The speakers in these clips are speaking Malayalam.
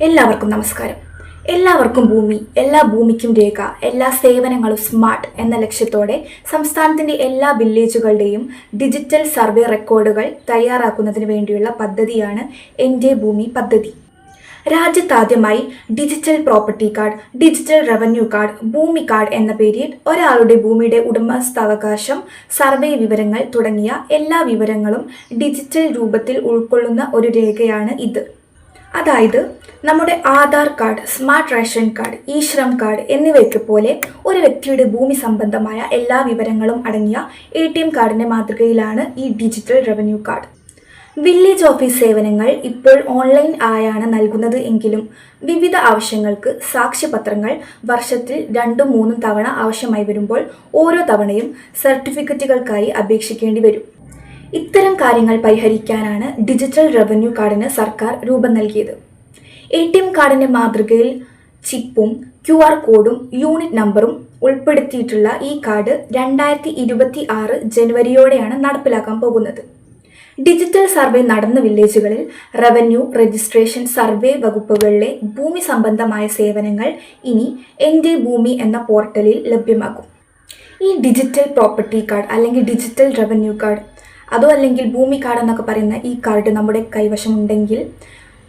എല്ലാവർക്കും നമസ്കാരം. എല്ലാവർക്കും ഭൂമി എല്ലാ ഭൂമിക്കും രേഖ എല്ലാ സേവനങ്ങളും സ്മാർട്ട് എന്ന ലക്ഷ്യത്തോടെ സംസ്ഥാനത്തിന്റെ എല്ലാ വില്ലേജുകളുടെയും ഡിജിറ്റൽ സർവേ റെക്കോർഡുകൾ തയ്യാറാക്കുന്നതിന് വേണ്ടിയുള്ള പദ്ധതിയാണ് എന്റെ ഭൂമി പദ്ധതി. രാജ്യത്താദ്യമായി digital property card digital revenue card Bhoomi card എന്ന പേരിൽ ഒരാളുടെ ഭൂമിയുടെ ഉടമസ്ഥാവകാശം സർവേ വിവരങ്ങൾ തുടങ്ങിയ എല്ലാ വിവരങ്ങളും ഡിജിറ്റൽ രൂപത്തിൽ ഉൾക്കൊള്ളുന്ന ഒരു രേഖയാണ് ഇത്. അതായത് നമ്മുടെ Aadhaar card smart ration card e Shram card എന്നിവയ്ക്ക് പോലെ ഒരു വ്യക്തിയുടെ ഭൂമി സംബന്ധമായ എല്ലാ വിവരങ്ങളും അടങ്ങിയ എ ടി എം കാർഡിന്റെ മാതൃകയിലാണ് ഈ digital revenue card. Village office സേവനങ്ങൾ ഇപ്പോൾ ഓൺലൈൻ ആയാണ് നൽകുന്നത് എങ്കിലും വിവിധ ആവശ്യങ്ങൾക്ക് സാക്ഷ്യപത്രങ്ങൾ വർഷത്തിൽ രണ്ടും മൂന്നും തവണ ആവശ്യമായി വരുമ്പോൾ ഓരോ തവണയും സർട്ടിഫിക്കറ്റുകൾക്കായി അപേക്ഷിക്കേണ്ടി വരും. ഇത്തരം കാര്യങ്ങൾ പരിഹരിക്കാനാണ് ഡിജിറ്റൽ റവന്യൂ കാർഡിന് സർക്കാർ രൂപം നൽകിയത്. എ ടി എം കാർഡിന്റെ മാതൃകയിൽ ചിപ്പും ക്യു ആർ കോഡും യൂണിറ്റ് നമ്പറും ഉൾപ്പെടുത്തിയിട്ടുള്ള ഈ കാർഡ് രണ്ടായിരത്തി ഇരുപത്തി ആറ് ജനുവരിയോടെയാണ് നടപ്പിലാക്കാൻ പോകുന്നത്. ഡിജിറ്റൽ സർവേ നടന്ന വില്ലേജുകളിൽ റവന്യൂ രജിസ്ട്രേഷൻ സർവേ വകുപ്പുകളിലെ ഭൂമി സംബന്ധമായ സേവനങ്ങൾ ഇനി എന്റെ ഭൂമി എന്ന പോർട്ടലിൽ ലഭ്യമാകും ഈ ഡിജിറ്റൽ പ്രോപ്പർട്ടി കാർഡ് അല്ലെങ്കിൽ ഡിജിറ്റൽ റവന്യൂ കാർഡ് അതോ അല്ലെങ്കിൽ ഭൂമി കാർഡ് എന്നൊക്കെ പറയുന്ന ഈ കാർഡ് നമ്മുടെ കൈവശമുണ്ടെങ്കിൽ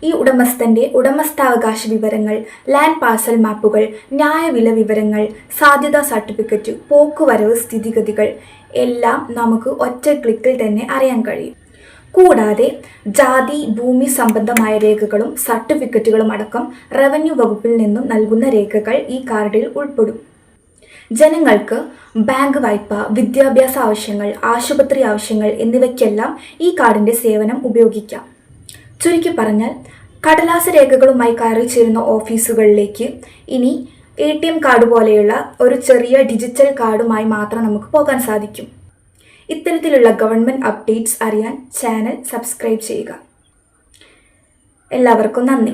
ഈ ഉടമസ്ഥന്റെ ഉടമസ്ഥാവകാശ വിവരങ്ങൾ ലാൻഡ് പാർസൽ മാപ്പുകൾ ന്യായവില വിവരങ്ങൾ സാധ്യതാ സർട്ടിഫിക്കറ്റ് പോക്കുവരവ് സ്ഥിതിഗതികൾ എല്ലാം നമുക്ക് ഒറ്റ ക്ലിക്കിൽ തന്നെ അറിയാൻ കഴിയും. കൂടാതെ ജാതി ഭൂമി സംബന്ധമായ രേഖകളും സർട്ടിഫിക്കറ്റുകളും അടക്കം റവന്യൂ വകുപ്പിൽ നിന്നും നൽകുന്ന രേഖകൾ ഈ കാർഡിൽ ഉൾപ്പെടും. ജനങ്ങൾക്ക് ബാങ്ക് വായ്പ വിദ്യാഭ്യാസ ആവശ്യങ്ങൾ ആശുപത്രി ആവശ്യങ്ങൾ എന്നിവയ്ക്കെല്ലാം ഈ കാർഡിന്റെ സേവനം ഉപയോഗിക്കാം. ചുരുക്കി പറഞ്ഞാൽ കടലാസ രേഖകളുമായി കയറി ചേരുന്ന ഓഫീസുകളിലേക്ക് ഇനി എ ടി എം കാർഡ് പോലെയുള്ള ഒരു ചെറിയ ഡിജിറ്റൽ കാർഡുമായി മാത്രം നമുക്ക് പോകാൻ സാധിക്കും. ഇത്തരത്തിലുള്ള ഗവൺമെന്റ് അപ്ഡേറ്റ്സ് അറിയാൻ ചാനൽ സബ്സ്ക്രൈബ് ചെയ്യുക. എല്ലാവർക്കും നന്ദി.